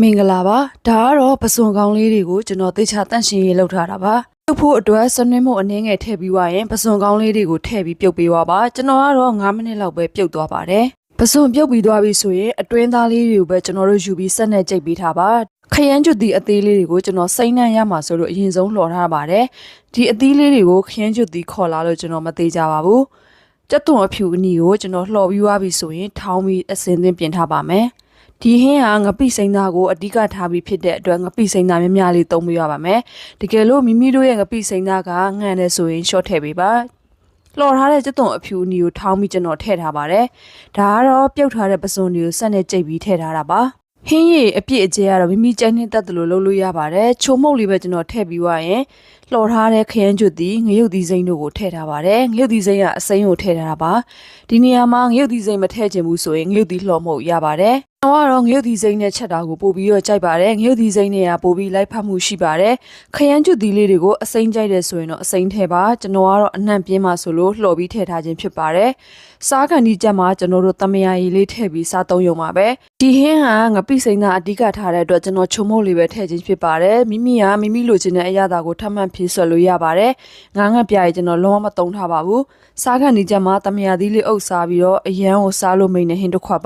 မင်္ဂလာပါဒါကတော့ပစွန်ကောင်းလေးတွေကိုကျွန်တော်သေချာတန့်ရှင်းရေးလုပ်ထားတာပါပြုတ်ဖို့အတွက်စနစ်မို့အနည်းငယ်ထည့်ပြီးွားရင်ပစွန်ကောင်းလေးတွေကိုထည့်ပြီးပြုတ်ပေးွားပါကျွန်တော်ကတော့9မိနစ်လောက်ပဲပြုတ်သွားပါတယ်ပစွန်ပြုတ်ပြီးသွားပြီဆိုရင်အတွင်းသားလေးတွေကိုပဲကျွန်တော်တို့ယူပြီးဆက်နဲ့ကြိတ်ပေးထားပါခရမ်းကျွတ်ဒီအသေးလေးတွေကိုကျွန်တော်စိမ့်နှံ့ရမှာဆိုလို့အရင်ဆုံးလှော်ထားပါတယ်ဒီအသီးလေးတွေကိုခရမ်းကျွတ်ဒီခေါ်လာလို့ကျွန်တော်မသေးကြပါဘူးကြက်သွန်အဖြူအနီကိုကျွန်တော်လှော်ပြီးွားပြီဆိုရင်ထောင်းပြီးအစင်သင်းပြင်ထားပါမယ် ဒီဟင်းဟာငပိစိမ့်သားကိုအဓိကထားပြီးဖြစ်တဲ့အတွက်ငပိစိမ့်သားများများလေးသုံးပြရပါမယ်။တကယ်လို့မိမိတို့ရဲ့ငပိစိမ့်သားကငန့်တယ်ဆိုရင် short ထည့်ပေးပါ။လှော်ထားတဲ့စက်သွန်အဖြူအနီကိုထောင်းပြီးကျွန်တော်ထည့်ထားပါတယ်။ဒါကတော့ပြုတ်ထားတဲ့ပစွန်တွေကိုဆက်နဲ့ကြိတ်ပြီးထည့်ထားတာပါ။ဟင်းရည်အပြည့်အကျဲကတော့မိမိကြိုက်နှင်းတက်တယ်လို့လုပ်လို့ရပါတယ်။ချိုမုတ်လေးပဲကျွန်တော်ထည့်ပြီးွားရင်လှော်ထားတဲ့ခရမ်းကျွတ်ဒီငရုတ်သီးစိမ့်တို့ကိုထည့်ထားပါတယ်။ငရုတ်သီးစိမ့်ကအစိမ်းကိုထည့်ထားတာပါ။ဒီနေရာမှာငရုတ်သီးစိမ့်မထည့်ချင်ဘူးဆိုရင်ငရုတ်သီးလှော်မှုတ်ရပါတယ်။ ကျွန်တော်ကတော့ငရုတ်သီးစိမ့်နဲ့ချက်တာကိုပို့ပြီးတော့ကြိုက်ပါတယ်ငရုတ်သီးစိမ့်နဲ့ကပို့ပြီးလိုက်ဖတ်မှုရှိပါတယ်ခရမ်းကျွတ်သီးလေးတွေကိုအစိမ့်ကြိုက်တယ်ဆိုရင်တော့အစိမ့်ထည့်ပါကျွန်တော်ကတော့အနှံ့ပြင်းပါဆိုလို့လှော်ပြီးထည့်ထားခြင်းဖြစ်ပါတယ်စားကန်ဒီချက်မှာကျွန်တော်တို့တမယာရည်လေးထည့်ပြီးစားသုံးရုံပါပဲဒီဟင်းဟာငပိစိမ့်သားအဓိကထားတဲ့အတွက်ကျွန်တော်ချုံမုတ်လေးပဲထည့်ခြင်းဖြစ်ပါတယ်မိမိကမိမိလိုချင်တဲ့အရာသာကိုထပ်မံဖြည့်ဆွတ်လို့ရပါတယ်ငါးငတ်ပြားကြီးကျွန်တော်လုံးဝမသုံးထားပါဘူးစားကန်ဒီချက်မှာတမယာသီးလေးအုပ်စားပြီးတော့အရန်ကိုစားလို့မိန်တဲ့ဟင်းတစ်ခွက်ပါ